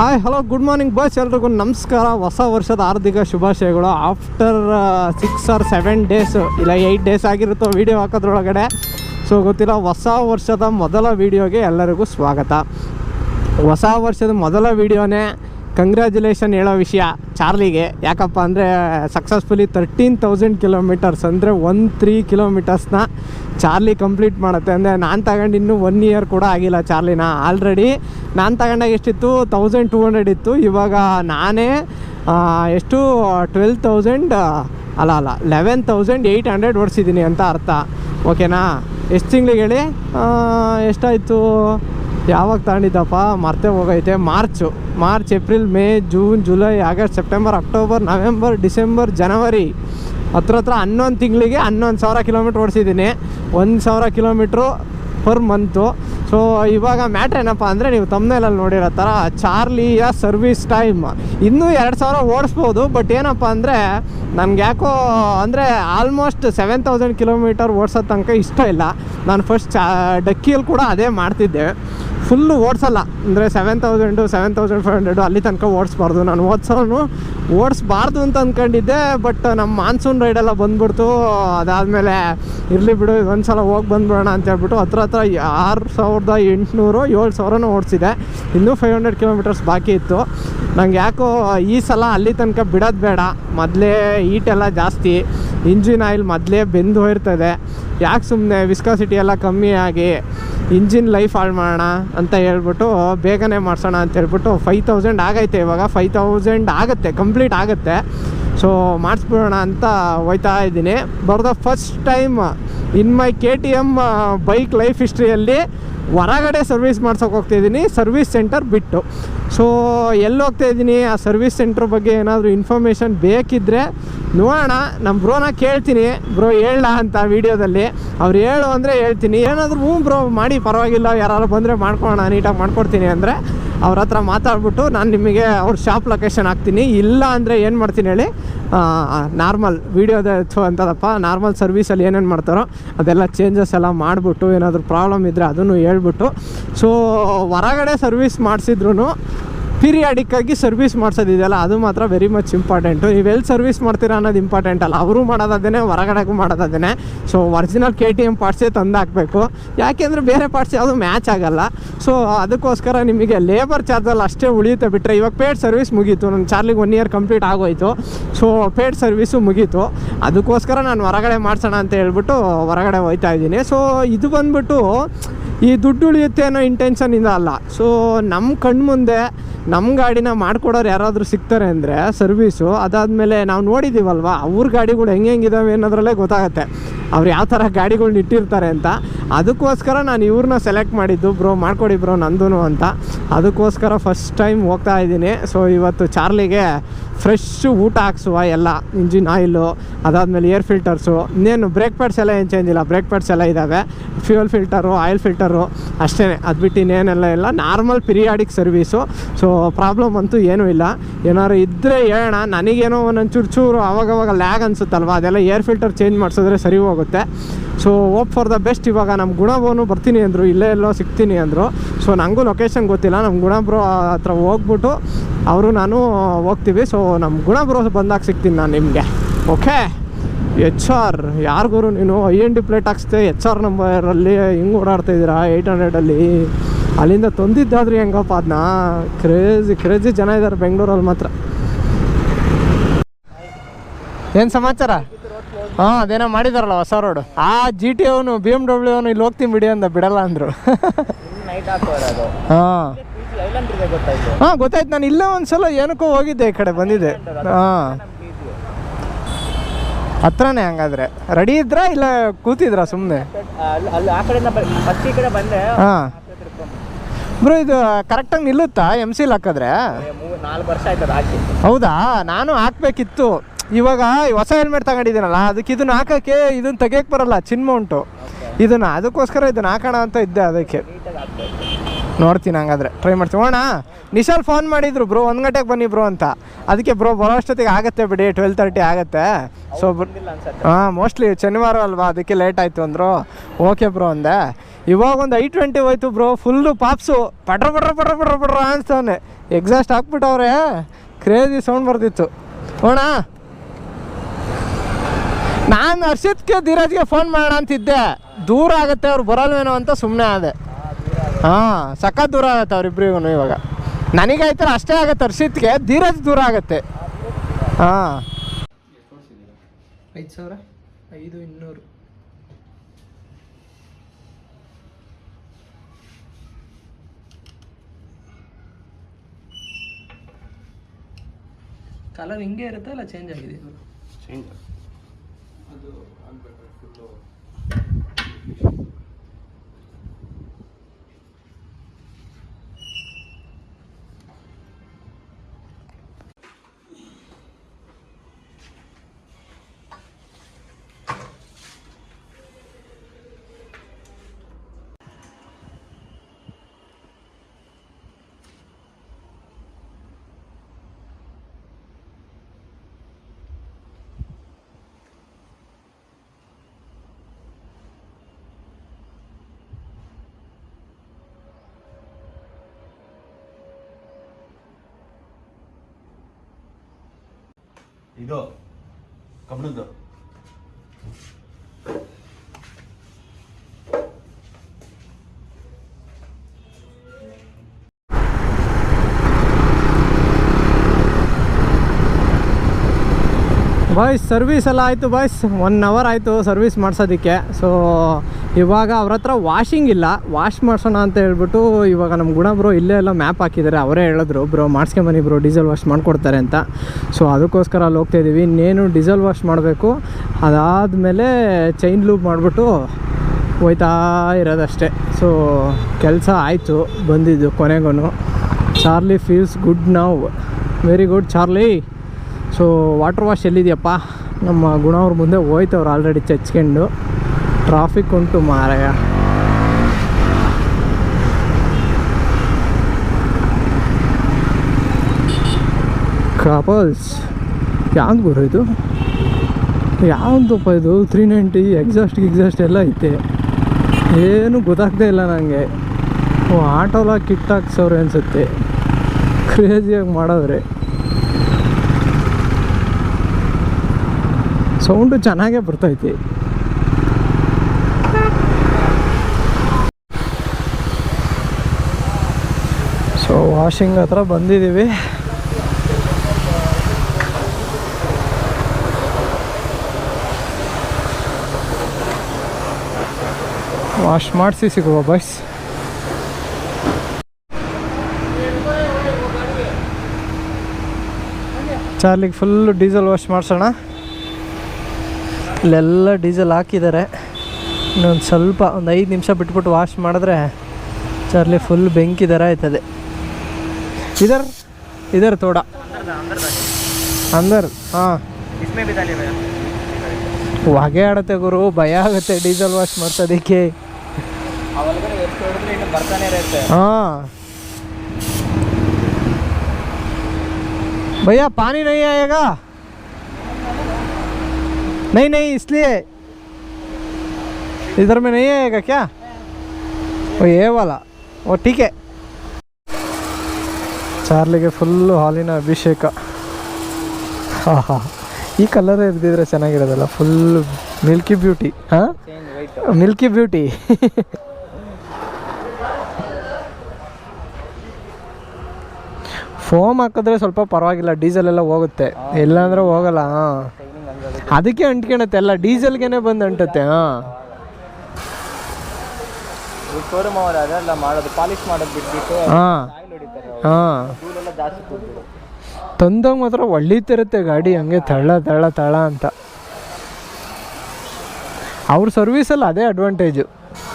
Hi hello good morning boys ಎಲ್ರಿಗೂ ನಮಸ್ಕಾರ. ಹೊಸ ವರ್ಷದ ಆರ್ಥಿಕ ಶುಭಾಶಯಗಳು. After six or seven days ಇಲ್ಲ ಏಯ್ಟ್ ಡೇಸ್ ಆಗಿರುತ್ತೋ ವೀಡಿಯೋ ಹಾಕೋದ್ರೊಳಗಡೆ. ಸೊ ಗೊತ್ತಿಲ್ಲ, ಹೊಸ ವರ್ಷದ ಮೊದಲ ವೀಡಿಯೋಗೆ ಎಲ್ಲರಿಗೂ ಸ್ವಾಗತ. ಹೊಸ ವರ್ಷದ ಮೊದಲ ವೀಡಿಯೋನೇ ಕಂಗ್ರ್ಯಾಚುಲೇಷನ್ ಹೇಳೋ ವಿಷಯ ಚಾರ್ಲಿಗೆ. ಯಾಕಪ್ಪ ಅಂದರೆ ಸಕ್ಸಸ್ಫುಲಿ ತರ್ಟೀನ್ ತೌಸಂಡ್ ಕಿಲೋಮೀಟರ್ಸ್ ಅಂದರೆ ಒನ್ ತ್ರೀ ಕಿಲೋಮೀಟರ್ಸ್ನ ಚಾರ್ಲಿ ಕಂಪ್ಲೀಟ್ ಮಾಡುತ್ತೆ. ಅಂದರೆ ನಾನು ತಗೊಂಡು ಇನ್ನೂ ಒನ್ ಇಯರ್ ಕೂಡ ಆಗಿಲ್ಲ ಚಾರ್ಲಿನ. ಆಲ್ರೆಡಿ ನಾನು ತಗೊಂಡಾಗ ಎಷ್ಟಿತ್ತು? ತೌಸಂಡ್ ಟೂ ಹಂಡ್ರೆಡ್ ಇತ್ತು. ಇವಾಗ ನಾನೇ ಎಷ್ಟು? ಟ್ವೆಲ್ ತೌಸಂಡ್ ಅಲ್ಲ ಅಲ್ಲ ಲೆವೆನ್ ತೌಸಂಡ್ ಏಯ್ಟ್ ಹಂಡ್ರೆಡ್ ಓಡಿಸಿದ್ದೀನಿ ಅಂತ ಅರ್ಥ. ಓಕೆನಾ ಎಷ್ಟು ತಿಂಗಳಿಗೆ ಹೇಳಿ? ಎಷ್ಟಾಯಿತು? ಯಾವಾಗ ತಗೊಂಡಿದ್ದಪ್ಪ? ಮರ್ತೆ ಹೋಗೈತೆ. March March April May June July August September October November December January ಹತ್ರ ಹತ್ರ ಹನ್ನೊಂದು ತಿಂಗಳಿಗೆ ಹನ್ನೊಂದು ಸಾವಿರ ಕಿಲೋಮೀಟ್ರ್ ಓಡಿಸಿದ್ದೀನಿ. ಒಂದು ಸಾವಿರ ಕಿಲೋಮೀಟ್ರು ಪರ್ ಮಂತು. ಸೊ ಇವಾಗ ಮ್ಯಾಟ್ರ್ ಏನಪ್ಪ ಅಂದರೆ ನೀವು ತಮ್ಮನೇಲಲ್ಲಿ ನೋಡಿರೋ ಥರ ಚಾರ್ಲಿಯ ಸರ್ವಿಸ್ ಟೈಮ್. ಇನ್ನೂ ಎರಡು ಸಾವಿರ ಓಡಿಸ್ಬೋದು ಬಟ್ ಏನಪ್ಪ ಅಂದರೆ ನನಗೆ ಯಾಕೋ ಅಂದರೆ ಆಲ್ಮೋಸ್ಟ್ ಸೆವೆನ್ ತೌಸಂಡ್ ಕಿಲೋಮೀಟರ್ ಓಡಿಸೋ ತನಕ ಇಷ್ಟ ಇಲ್ಲ. ನಾನು ಫಸ್ಟ್ ಚಾ ಡಕ್ಕಿಯಲ್ಲಿ ಕೂಡ ಅದೇ ಮಾಡ್ತಿದ್ದೆ. ಫುಲ್ಲು ಓಡಿಸಲ್ಲ ಅಂದರೆ seven thousand seven thousand five hundred ಅಲ್ಲಿ ತನಕ ಓಡಿಸ್ಬಾರ್ದು ನಾನು ಓಡಿಸೋನು ಓಡಿಸ್ಬಾರ್ದು ಅಂತ ಅಂದ್ಕೊಂಡಿದ್ದೆ ಬಟ್ ನಮ್ಮ ಮಾನ್ಸೂನ್ ರೈಡೆಲ್ಲ ಬಂದ್ಬಿಡ್ತು. ಅದಾದಮೇಲೆ ಇರಲಿ ಬಿಡು ಒಂದು ಸಲ ಹೋಗಿ ಬಂದ್ಬಿಡೋಣ ಅಂತ ಹೇಳ್ಬಿಟ್ಟು ಹತ್ರ ಹತ್ರ ಆರು ಸಾವಿರದ ಎಂಟುನೂರು, ಏಳು ಸಾವಿರನೂ ಓಡಿಸಿದೆ ಇನ್ನೂ ಫೈವ್ ಹಂಡ್ರೆಡ್ ಕಿಲೋಮೀಟರ್ಸ್ ಬಾಕಿ ಇತ್ತು. ನಂಗೆ ಯಾಕೋ ಈ ಸಲ ಅಲ್ಲಿ ತನಕ ಬಿಡೋದು ಬೇಡ. ಮೊದಲೇ ಈಟೆಲ್ಲ ಜಾಸ್ತಿ. ಇಂಜಿನ್ ಆಯಿಲ್ ಮೊದಲೇ ಬೆಂದು ಹೋಗಿರ್ತದೆ ಯಾಕೆ ಸುಮ್ಮನೆ ವಿಸ್ಕಾಸಿಟಿ ಎಲ್ಲ ಕಮ್ಮಿ ಆಗಿ ಇಂಜಿನ್ ಲೈಫ್ ಹಾಳು ಮಾಡೋಣ ಅಂತ ಹೇಳ್ಬಿಟ್ಟು, ಬೇಗನೆ ಮಾಡಿಸೋಣ ಅಂತ ಹೇಳ್ಬಿಟ್ಟು ಫೈವ್ ತೌಸಂಡ್ ಆಗೈತೆ ಇವಾಗ. ಫೈವ್ ತೌಸಂಡ್ ಆಗುತ್ತೆ ಕಂಪ್ಲೀಟ್ ಆಗುತ್ತೆ. ಸೊ ಮಾಡಿಸ್ಬಿಡೋಣ ಅಂತ ಹೋಯ್ತಾ ಇದ್ದೀನಿ. ಬರ್ದ first time in my K T M bike life ಹಿಸ್ಟ್ರಿಯಲ್ಲಿ ಹೊರಗಡೆ ಸರ್ವಿಸ್ ಮಾಡ್ಸೋಕೆ ಹೋಗ್ತಾಯಿದ್ದೀನಿ ಸರ್ವಿಸ್ ಸೆಂಟರ್ ಬಿಟ್ಟು. ಸೊ ಎಲ್ಲಿ ಹೋಗ್ತಾ ಇದ್ದೀನಿ? ಆ ಸರ್ವಿಸ್ ಸೆಂಟ್ರ್ ಬಗ್ಗೆ ಏನಾದರೂ ಇನ್ಫಾರ್ಮೇಷನ್ ಬೇಕಿದ್ದರೆ ನೋಡೋಣ. ನಮ್ಮ ಬ್ರೋನ ಕೇಳ್ತೀನಿ. ಬ್ರೋ ಹೇಳ ಅಂತ ವೀಡಿಯೋದಲ್ಲಿ. ಅವ್ರು ಹೇಳು ಅಂದರೆ ಹೇಳ್ತೀನಿ. ಏನಾದರೂ ಹ್ಞೂ ಬ್ರೋ, ಮಾಡಿ ಪರವಾಗಿಲ್ಲ. ಯಾರು ಬಂದರೆ ಮಾಡ್ಕೊಳ್ಳೋಣ, ನೀಟಾಗಿ ಮಾಡ್ಕೊಡ್ತೀನಿ ಅಂದರೆ. ಅವ್ರ ಹತ್ರ ಮಾತಾಡ್ಬಿಟ್ಟು ನಾನು ನಿಮಗೆ ಅವ್ರ ಶಾಪ್ ಲೊಕೇಶನ್ ಹಾಕ್ತೀನಿ. ಇಲ್ಲ ಅಂದರೆ ಏನು ಮಾಡ್ತೀನಿ ಹೇಳಿ ನಾರ್ಮಲ್ ವೀಡಿಯೋದ ಅಂತದಪ್ಪ ನಾರ್ಮಲ್ ಸರ್ವೀಸಲ್ಲಿ ಏನೇನು ಮಾಡ್ತಾರೋ ಅದೆಲ್ಲ ಚೇಂಜಸ್ ಎಲ್ಲ ಮಾಡಿಬಿಟ್ಟು ಏನಾದರೂ ಪ್ರಾಬ್ಲಮ್ ಇದ್ದರೆ ಅದನ್ನು ಹೇಳ್ಬಿಟ್ಟು. ಸೊ ಹೊರಗಡೆ ಸರ್ವಿಸ್ ಮಾಡಿಸಿದ್ರು ಪೀರಿಯಾಡಿಕ್ಕಾಗಿ ಸರ್ವಿಸ್ ಮಾಡಿಸೋದಿದೆಯಲ್ಲ, ಅದು ಮಾತ್ರ ವೆರಿ ಮಚ್ ಇಂಪಾರ್ಟೆಂಟು ನೀವು ಎಲ್ಲಿ ಸರ್ವಿಸ್ ಮಾಡ್ತೀರಾ ಅನ್ನೋದು ಇಂಪಾರ್ಟೆಂಟ್ ಅಲ್ಲ. ಅವರು ಮಾಡೋದದೇ ಹೊರಗಡೆಗೂ ಮಾಡೋದದೇ so original K T M ಪಾರ್ಟ್ಸೇ ತಂದು ಹಾಕಬೇಕು ಯಾಕೆಂದರೆ ಬೇರೆ ಪಾರ್ಟ್ಸ್ ಯಾವುದು ಮ್ಯಾಚ್ ಆಗಲ್ಲ. ಸೊ ಅದಕ್ಕೋಸ್ಕರ ನಿಮಗೆ ಲೇಬರ್ ಚಾರ್ಜಲ್ಲಿ ಅಷ್ಟೇ ಉಳಿಯುತ್ತೆ ಬಿಟ್ಟರೆ ಇವಾಗ ಪೇಡ್ ಸರ್ವಿಸ್ ಮುಗೀತು. ನನ್ನ ಚಾರ್ಲಿಗೆ ಒನ್ ಇಯರ್ ಕಂಪ್ಲೀಟ್ ಆಗೋಯಿತು. ಸೊ ಪೇಡ್ ಸರ್ವಿಸು ಮುಗೀತು. ಅದಕ್ಕೋಸ್ಕರ ನಾನು ಹೊರಗಡೆ ಮಾಡ್ಸೋಣ ಅಂತ ಹೇಳ್ಬಿಟ್ಟು ಹೊರಗಡೆ ಹೋಯ್ತಾ ಇದ್ದೀನಿ. ಸೊ ಇದು ಬಂದ್ಬಿಟ್ಟು ಈ ದುಡ್ಡು ಉಳಿಯುತ್ತೆ ಅನ್ನೋ ಇಂಟೆನ್ಷನಿಂದ ಅಲ್ಲ. ಸೊ ನಮ್ಮ ಕಣ್ಮುಂದೆ ನಮ್ಮ ಗಾಡಿನ ಮಾಡ್ಕೊಡೋರು ಯಾರಾದರೂ ಸಿಗ್ತಾರೆ ಅಂದರೆ ಸರ್ವೀಸು ಅದಾದಮೇಲೆ ನಾವು ನೋಡಿದ್ದೀವಲ್ವ ಅವ್ರ ಗಾಡಿಗಳು ಹೆಂಗೆ ಹೆಂಗಿದಾವೆ ಅನ್ನೋದ್ರಲ್ಲೇ ಗೊತ್ತಾಗುತ್ತೆ. ಅವ್ರು ಯಾವ ಥರ ಗಾಡಿಗಳ್ನ ಇಟ್ಟಿರ್ತಾರೆ ಅಂತ. ಅದಕ್ಕೋಸ್ಕರ ನಾನು ಇವ್ರನ್ನ ಸೆಲೆಕ್ಟ್ ಮಾಡಿದ್ದು, ಬ್ರೋ ಮಾಡ್ಕೊಡಿ ಬ್ರೋ ನಂದೂ ಅಂತ. ಅದಕ್ಕೋಸ್ಕರ ಫಸ್ಟ್ ಟೈಮ್ ಹೋಗ್ತಾ ಇದ್ದೀನಿ. ಸೊ ಇವತ್ತು ಚಾರ್ಲಿಗೆ ಫ್ರೆಶ್ ಊಟ ಹಾಕ್ಸುವ ಎಲ್ಲ. ಇಂಜಿನ್ ಆಯಿಲು ಅದಾದಮೇಲೆ ಏರ್ ಫಿಲ್ಟರ್ಸು ಇನ್ನೇನು ಬ್ರೇಕ್ ಪ್ಯಾಡ್ಸ್ ಎಲ್ಲ ಏನು ಚೇಂಜ್ ಇಲ್ಲ. ಬ್ರೇಕ್ ಪ್ಯಾಡ್ಸ್ ಎಲ್ಲ ಇದ್ದಾವೆ ಫ್ಯೂಯಲ್ ಫಿಲ್ಟರು ಆಯಿಲ್ ಫಿಲ್ಟರು ಅಷ್ಟೇ ಅದು ಬಿಟ್ಟು ಇನ್ನೇನೆಲ್ಲ ಇಲ್ಲ. Normal periodic service so problem ಅಂತೂ ಏನೂ ಇಲ್ಲ. ಏನಾದ್ರು ಇದ್ದರೆ ಹೇಳೋಣ. ನನಗೇನೋ ಒಂದೊಂದು ಚೂರು ಅವಾಗವಾಗ ಲ್ಯಾಗ್ ಅನಿಸುತ್ತಲ್ವ? ಅದೆಲ್ಲ ಏರ್ ಫಿಲ್ಟರ್ ಚೇಂಜ್ ಮಾಡಿಸಿದ್ರೆ ಸರಿ ಹೋಗುತ್ತೆ. So hope for the best ಇವಾಗ ನಮ್ಮ ಗುಣಬೋನು ಬರ್ತೀನಿ ಅಂದರು. ಇಲ್ಲೇ ಎಲ್ಲೋ ಸಿಗ್ತೀನಿ ಅಂದರು. ಸೊ ನನಗೂ ಲೊಕೇಶನ್ ಗೊತ್ತಿಲ್ಲ. ನಮ್ಮ ಗುಣಬ್ರೋ ಹತ್ರ ಹೋಗ್ಬಿಟ್ಟು ಅವರು ನಾನು ಹೋಗ್ತೀವಿ. ಸೊ ನಮ್ಮ ಗುಣಬ್ರೋ ಬಂದಾಗ ಸಿಗ್ತೀನಿ ನಾನು ನಿಮಗೆ. ಓಕೆ ಎಚ್ ಆರ್ ಯಾರಿಗೂ ನೀನು? ಐ ಎನ್ ಡಿ ಪ್ಲೇಟ್ ಹಾಕ್ಸ್ತೆ ಎಚ್ ಆರ್ ನಂಬರಲ್ಲಿ ಹಿಂಗೆ ಓಡಾಡ್ತಾಯಿದ್ದೀರಾ ಏಯ್ಟ್ ಹಂಡ್ರೆಡಲ್ಲಿ ಅಲ್ಲಿಂದ ತಂದಿದ್ದಾದ್ರಿ ಹೆಂಗಪ್ಪ? ಅದನ್ನ ಕ್ರೇಜಿ ಕ್ರೇಜಿ ಜನ ಇದ್ದಾರೆ ಬೆಂಗಳೂರಲ್ಲಿ ಮಾತ್ರ. ಏನು ಸಮಾಚಾರ? ಹಾಂ ಅದೇನೋ ಮಾಡಿದಾರಲ್ಲ ಹೊಸ ರೋಡು ಆ ಜಿ ಟಿ ಅವನು ಬಿ ಎಂ ಡಬ್ಲ್ಯೂ ಅವನು ಇಲ್ಲಿ ಹೋಗ್ತೀನಿ ಬಿಡಿ ಅಂದ ಬಿಡಲ್ಲ ಅಂದರು. ಹಾಂ. ಹಾಂ ಗೊತ್ತಾಯ್ತು. ನಾನು ಇಲ್ಲೇ ಒಂದ್ಸಲ ಏನಕ್ಕೂ ಹೋಗಿದ್ದೆ ಈ ಕಡೆ ಬಂದಿದ್ದೆ. ಹಾಂ. ಹತ್ರನೇ ಹಂಗಾದ್ರೆ. ರೆಡಿ ಇದ್ರಾ ಇಲ್ಲ ಕೂತಿದ್ರಾ ಸುಮ್ಮನೆ ಹಾಂ. ಬ್ರೋ ಇದು ಕರೆಕ್ಟಾಗಿ ನಿಲ್ಲುತ್ತಾ ಎಂ ಸಿಲ್ ಹಾಕಿದ್ರೆ? ನಾಲ್ಕು ವರ್ಷ ಆಯ್ತದ ಹಾಕಿ. ಹೌದಾ? ನಾನು ಹಾಕ್ಬೇಕಿತ್ತು. ಇವಾಗ ಹೊಸ ಹೆಲ್ಮೆಟ್ ತಗೊಂಡಿದ್ದೀನಲ್ಲ ಅದಕ್ಕೆ ಇದನ್ನ ಹಾಕೋಕ್ಕೆ ಇದನ್ನ ತೆಗಿಯಕ್ ಬರಲ್ಲ ಚಿನ್ಮ ಉಂಟು. ಇದನ್ನ ಅದಕ್ಕೋಸ್ಕರ ಇದನ್ನ ಹಾಕೋಣ ಅಂತ ಇದ್ದೆ ಅದಕ್ಕೆ. ನೋಡ್ತೀನಿ ಹಂಗಾದ್ರೆ. ಟ್ರೈ ಮಾಡ್ತೀನಿ. ಓಣ ನಿಶಾಲ್ ಫೋನ್ ಮಾಡಿದ್ರು ಬ್ರೋ ಒಂದು ಗಂಟೆಗೆ ಬನ್ನಿ ಬ್ರೋ ಅಂತ. ಅದಕ್ಕೆ ಬ್ರೋ ಬರೋ ಅಷ್ಟೊತ್ತಿಗೆ ಆಗುತ್ತೆ ಬಿಡಿ ಟ್ವೆಲ್ ತರ್ಟಿ ಆಗುತ್ತೆ. ಸೊ ಹಾಂ ಮೋಸ್ಟ್ಲಿ ಶನಿವಾರ ಅಲ್ವಾ, ಅದಕ್ಕೆ ಲೇಟ್ ಆಯಿತು ಅಂದರು. ಓಕೆ ಬ್ರೋ ಅಂದೆ. ಇವಾಗ ಒಂದು ಐ ಟ್ವೆಂಟಿ ಹೋಯ್ತು ಬ್ರೋ ಫುಲ್ಲು ಪಾಪ್ಸು. ಪಡ್ರ ಪಡ್ರ ಪಡ್ರ ಪಡ್ರ ಪಡ್ರ ಅನ್ಸ್ತವನೆ. ಎಕ್ಸಾಸ್ಟ್ ಹಾಕ್ಬಿಟ್ಟವ್ರೆ. ಕ್ರೇಜಿ ಸೌಂಡ್ ಬರ್ತಿತ್ತು ಹೋಣ ನಾನು ಹರ್ಷಿತ್ಗೆ ಧೀರಜ್ಗೆ ಫೋನ್ ಮಾಡೋಣ ಅಂತಿದ್ದೆ. ದೂರ ಆಗುತ್ತೆ, ಅವ್ರು ಬರಲ್ವೇನೋ ಅಂತ ಸುಮ್ಮನೆ ಆದೆ. ಹಾಂ ಸಖತ್ ದೂರ ಆಗತ್ತೆ ಅವ್ರಿಬ್ರಿಗೂ ಇವಾಗ. ನನಗಾಯ್ತಾರೆ ಅಷ್ಟೇ ಆಗತ್ತೆ ಹರ್ಷಿತ್ಗೆ ಧೀರಜ್ ದೂರ ಆಗತ್ತೆ. ಹಾಂ. ಐದು ಸಾವಿರ? ಐದು ಇನ್ನೂರು. ಕಲರ್ ಹಿಂಗೆ ಇರುತ್ತೆ ಅಲ್ಲ ಚೇಂಜ್ ಆಗಿದೆ? ಇದು ಕಬ್ಬಣದ್ದು ಬಾಯ್ಸ್ ಸರ್ವಿಸ್ ಎಲ್ಲ ಆಯಿತು ಬಾಯ್ಸ್ ಒನ್ ಅವರ್ ಆಯಿತು ಸರ್ವಿಸ್ ಮಾಡ್ಸೋದಕ್ಕೆ. ಸೊ ಇವಾಗ ಅವ್ರ ಹತ್ರ ವಾಷಿಂಗ್ ಇಲ್ಲ. ವಾಶ್ ಮಾಡಿಸೋಣ ಅಂತ ಹೇಳ್ಬಿಟ್ಟು ಇವಾಗ ನಮ್ಮ ಗುಣ ಬ್ರೋ ಇಲ್ಲೇ ಎಲ್ಲ ಮ್ಯಾಪ್ ಹಾಕಿದ್ದಾರೆ ಅವರೇ ಹೇಳಿದ್ರು ಬ್ರೋ ಮಾಡಿಸ್ಕೊಂಬನ್ನಿ ಬ್ರೋ ಡೀಸೆಲ್ ವಾಶ್ ಮಾಡಿಕೊಡ್ತಾರೆ ಅಂತ. ಸೊ ಅದಕ್ಕೋಸ್ಕರ ಅಲ್ಲಿ ಹೋಗ್ತಾ ಇದ್ದೀವಿ ಇನ್ನೇನು ಡೀಸೆಲ್ ವಾಶ್ ಮಾಡಬೇಕು? ಅದಾದಮೇಲೆ ಚೈನ್ ಲೂಪ್ ಮಾಡಿಬಿಟ್ಟು ಹೋಯ್ತಾ ಇರೋದಷ್ಟೇ. ಸೊ ಕೆಲಸ ಆಯಿತು, ಬಂದಿದ್ದು ಕೊನೆಗೂ Charlie feels good now very good Charlie so water wash ಎಲ್ಲಿದೆಯಪ್ಪ? ನಮ್ಮ ಗುಣ ಅವ್ರ ಮುಂದೆ ಹೋಯ್ತವ್ರು ಆಲ್ರೆಡಿ ಚಚ್ಕೊಂಡು. ಟ್ರಾಫಿಕ್ ಉಂಟು ಮಾರಾಯ. ಕಪಲ್ಸ್ ಯಾವ್ದು ಗುರು ಇದು? ಯಾವ್ದಪ್ಪ ಇದು? ತ್ರೀ ನೈಂಟಿ ಎಕ್ಸಾಸ್ಟ್ ಎಕ್ಸಾಸ್ಟ್ ಎಲ್ಲ ಐತೆ. ಏನು ಗೊತ್ತಾಗ್ತಾ ಇಲ್ಲ ನನಗೆ ಓ, ಆಟೋಲ ಕಿಟ್ ಹಾಕ್ಸವ್ರೆ ಅನಿಸುತ್ತೆ ಕ್ರೇಜಿಯಾಗಿ ಮಾಡವ್ರೆ. ಸೌಂಡು ಚೆನ್ನಾಗೇ ಬರ್ತೈತಿ. ಸೊ ವಾಷಿಂಗ್ ಹತ್ರ ಬಂದಿದ್ದೀವಿ. ವಾಶ್ ಮಾಡಿಸಿ ಸಿಗುವ ಬಸ್ ಚಾರ್ಲಿಗೆ ಫುಲ್ಲು ಡೀಸೆಲ್ ವಾಶ್ ಮಾಡಿಸೋಣ. ಇಲ್ಲೆಲ್ಲ ಡೀಸೆಲ್ ಹಾಕಿದ್ದಾರೆ. ಇನ್ನೊಂದು ಸ್ವಲ್ಪ ಒಂದು ಐದು ನಿಮಿಷ ಬಿಟ್ಬಿಟ್ಟು ವಾಶ್ ಮಾಡಿದ್ರೆ ಚರ್ಲಿ ಫುಲ್ ಬೆಂಕಿ ಥರ ಆಯ್ತದೆ. ಇದರ್ ಇದರ್ ತೋಡ. ಅಂದರ್, ಹಾಂ. ಹೊಗೆ ಆಡತ್ತೆ ಗುರು, ಭಯ ಆಗುತ್ತೆ ಡೀಸೆಲ್ ವಾಶ್ ಮಾಡ್ಸೋದಕ್ಕೆ. ಹಾಂ. ಭಯ್ಯ ಪಾನಿ ನೈ ಈಗ? नहीं आएगा नहीं नहीं इसलिए इधर में नहीं आएगा क्या वो ये वाला वो ठीक है ಚಾರ್ಲಿಗೆ ಫುಲ್ಲು ಹಾಲಿನ ಅಭಿಷೇಕ ಹಾ ಹಾ ಈ ಕಲರ್ ಇರ್ದಿದ್ರೆ ಚೆನ್ನಾಗಿರೋದಲ್ಲ ಫುಲ್ ಮಿಲ್ಕಿ ಬ್ಯೂಟಿ ಹಾಂ change white Milky beauty foam ಹಾಕಿದ್ರೆ ಸ್ವಲ್ಪ ಪರವಾಗಿಲ್ಲ ಡೀಸೆಲ್ ಎಲ್ಲ ಹೋಗುತ್ತೆ. ಇಲ್ಲಾಂದ್ರೆ ಹೋಗಲ್ಲ ಹಾಂ. ಅದಕ್ಕೆ ಅಂಟ್ಕೊಳತ್ತೆ ಎಲ್ಲ ಡೀಸೆಲ್ಗೆ ಬಂದು ಅಂಟುತ್ತೆ ಹಾಂ. ಹಾಂ. ಹಾಂ. ತಂದಾಗ ಮಾತ್ರ ಒಳ್ಳೀತಿರುತ್ತೆ ಗಾಡಿ ಹಂಗೆ ತಳ್ಳ ತಳ್ಳ ತಳ ಅಂತ. ಅವ್ರ ಸರ್ವೀಸಲ್ಲಿ ಅದೇ ಅಡ್ವಾಂಟೇಜು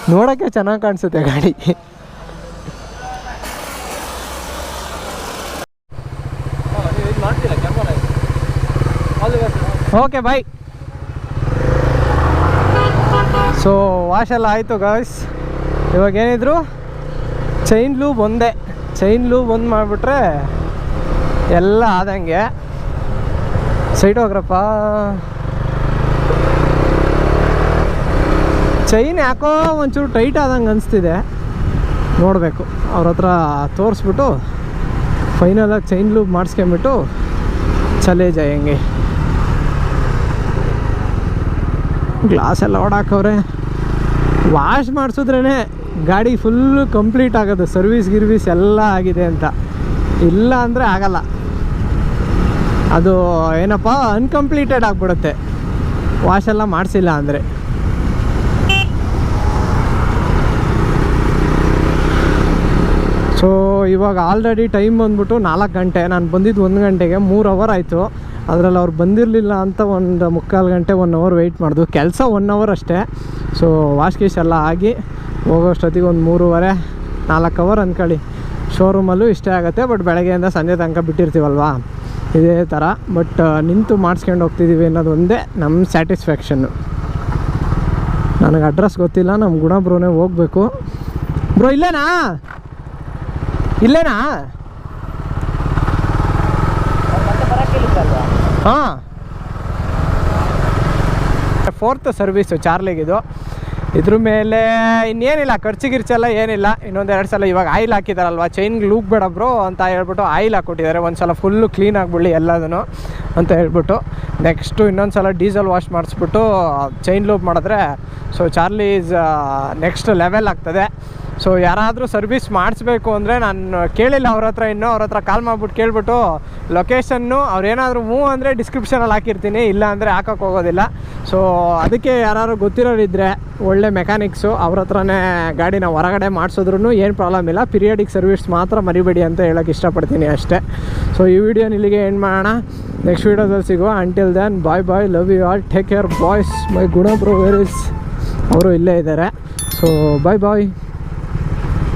ನೋಡೋಕ್ಕೆ ಚೆನ್ನಾಗಿ ಕಾಣಿಸುತ್ತೆ ಗಾಡಿ. ಓಕೆ ಬಾಯ್ ಸೊ ವಾಶ್ ಎಲ್ಲ ಆಯಿತು ಗಾಯ್ಸ್ ಇವಾಗ ಏನಿದ್ರು? ಚೈನ್ ಲೂಬ್ ಒಂದೇ. ಚೈನ್ ಲೂಬ್ ಬಂದ್ ಮಾಡಿಬಿಟ್ರೆ ಎಲ್ಲ ಆದಂಗೆ. ಸೈಡ್ ಹೋಗ್ರಪ್ಪ. ಚೈನ್ ಯಾಕೋ ಒಂಚೂರು ಟೈಟ್ ಆದಂಗೆ ಅನಿಸ್ತಿದೆ. ನೋಡಬೇಕು. ಅವ್ರ ಹತ್ರ ತೋರಿಸ್ಬಿಟ್ಟು ಫೈನಲಾಗಿ ಚೈನ್ ಲೂಬ್ ಮಾಡಿಸ್ಕೊಂಬಿಟ್ಟು ಚಲೇ ಜಾಯಂಗೆ. ಗ್ಲಾಸ್ ಎಲ್ಲ ಓಡಾಕವ್ರೆ ವಾಶ್ ಮಾಡಿಸಿದ್ರೇ ಗಾಡಿ ಫುಲ್ಲು ಕಂಪ್ಲೀಟ್ ಆಗೋದು ಸರ್ವಿಸ್ ಗಿರ್ವಿಸ್ ಎಲ್ಲ ಆಗಿದೆ ಅಂತ. ಇಲ್ಲ ಅಂದರೆ ಆಗಲ್ಲ. ಅದು ಏನಪ್ಪ ಅನ್ಕಂಪ್ಲೀಟೆಡ್ ಆಗಿಬಿಡುತ್ತೆ. ವಾಶ್ ಎಲ್ಲ ಮಾಡಿಸಿಲ್ಲ ಅಂದರೆ. ಸೊ ಇವಾಗ ಆಲ್ರೆಡಿ ಟೈಮ್ ಬಂದ್ಬಿಟ್ಟು ನಾಲ್ಕು ಗಂಟೆ. ನಾನು ಬಂದಿದ್ದು ಒಂದು ಗಂಟೆಗೆ ಮೂರು ಅವರ್ ಆಯಿತು. ಅದರಲ್ಲಿ ಅವ್ರು ಬಂದಿರಲಿಲ್ಲ ಅಂತ ಒಂದು ಮುಕ್ಕಾಲು ಗಂಟೆ ಒನ್ ಅವರ್ ವೆಯ್ಟ್ ಮಾಡಿದ್ವು ಕೆಲಸ ಒನ್ ಅವರ್ ಅಷ್ಟೇ. ಸೊ ವಾಶ್ ಗೀಶ್ ಎಲ್ಲ ಆಗಿ ಹೋಗೋಷ್ಟೊತ್ತಿಗೆ ಒಂದು ಮೂರುವರೆ, ನಾಲ್ಕು ಅವರ್ ಅಂದ್ಕೊಳ್ಳಿ ಶೋರೂಮಲ್ಲೂ ಇಷ್ಟೇ ಆಗುತ್ತೆ ಬಟ್ ಬೆಳಗ್ಗೆಯಿಂದ ಸಂಜೆ ತನಕ ಬಿಟ್ಟಿರ್ತೀವಲ್ವಾ? ಇದೇ ಥರ ಬಟ್ ನಿಂತು ಮಾಡಿಸ್ಕೊಂಡು ಹೋಗ್ತಿದ್ದೀವಿ ಅನ್ನೋದು ಒಂದೇ ನಮ್ಮ ಸ್ಯಾಟಿಸ್ಫ್ಯಾಕ್ಷನ್ನು ನನಗೆ ಅಡ್ರೆಸ್ ಗೊತ್ತಿಲ್ಲ ನಮ್ಮ ಗುಣ ಬ್ರೋನೇ ಹೋಗ್ಬೇಕು. ಬ್ರೋ, ಇಲ್ಲೇನಾ? ಇಲ್ಲೇನಾ? ಹಾಂ. ಫೋರ್ತ್ ಸರ್ವಿಸು ಚಾರ್ಲಿಗಿದು ಇದ್ರ ಮೇಲೆ ಇನ್ನೇನಿಲ್ಲ ಖರ್ಚು ಗಿರ್ಚೆಲ್ಲ ಏನಿಲ್ಲ. ಇನ್ನೊಂದು ಎರಡು ಸಲ ಇವಾಗ ಆಯಿಲ್ ಹಾಕಿದಾರಲ್ವ? ಚೈನ್ಗೆ ಲೂಕ್ ಬೇಡ ಬ್ರೋ ಅಂತ ಹೇಳ್ಬಿಟ್ಟು ಆಯಿಲ್ ಹಾಕ್ಕೊಟ್ಟಿದ್ದಾರೆ. ಒಂದು ಸಲ ಫುಲ್ಲು ಕ್ಲೀನ್ ಆಗಿಬಿಡಲಿ ಎಲ್ಲದನ್ನು ಅಂತ ಹೇಳ್ಬಿಟ್ಟು. ನೆಕ್ಸ್ಟು ಇನ್ನೊಂದು ಸಲ ಡೀಸೆಲ್ ವಾಶ್ ಮಾಡಿಸ್ಬಿಟ್ಟು ಚೈನ್ ಲೂಪ್ ಮಾಡಿದ್ರೆ so Charlie is next level ಆಗ್ತದೆ. ಸೊ ಯಾರಾದರೂ ಸರ್ವಿಸ್ ಮಾಡಿಸ್ಬೇಕು ಅಂದರೆ ನಾನು ಕೇಳಿಲ್ಲ ಅವ್ರ ಹತ್ರ ಇನ್ನೂ, ಅವ್ರ ಹತ್ರ ಕಾಲ್ ಮಾಡ್ಬಿಟ್ಟು ಕೇಳ್ಬಿಟ್ಟು ಲೊಕೇಶನ್ನು ಅವ್ರು ಏನಾದರೂ ಮೂವ್ ಅಂದರೆ ಡಿಸ್ಕ್ರಿಪ್ಷನಲ್ಲಿ ಹಾಕಿರ್ತೀನಿ, ಇಲ್ಲ ಅಂದರೆ ಹಾಕೋಕ್ಕೆ ಹೋಗೋದಿಲ್ಲ. ಸೊ ಅದಕ್ಕೆ ಯಾರು ಗೊತ್ತಿರೋರಿದ್ದರೆ ಒಳ್ಳೆ ಮೆಕ್ಯಾನಿಕ್ಸು ಅವ್ರ ಹತ್ರನೇ ಗಾಡಿನ ಹೊರಗಡೆ ಮಾಡಿಸಿದ್ರು ಏನು ಪ್ರಾಬ್ಲಮ್ ಇಲ್ಲ. ಪಿರಿಯಡಿಕ್ ಸರ್ವಿಸ್ ಮಾತ್ರ ಮರಿಬೇಡಿ ಅಂತ ಹೇಳೋಕ್ಕೆ ಇಷ್ಟಪಡ್ತೀನಿ ಅಷ್ಟೇ. ಸೊ ಈ ವಿಡಿಯೋ ಇಲ್ಲಿಗೆ ಏನು ಮಾಡೋಣ. ನೆಕ್ಸ್ಟ್ ವೀಡಿಯೋದಲ್ಲಿ ಸಿಗುವ. Until then bye bye love you all take care boys my ಗುಣ ಬ್ರೋ ವೇರ್ ಅವರು ಇಲ್ಲೇ ಇದ್ದಾರೆ ಸೊ ಬಾಯ್ ಬಾಯ್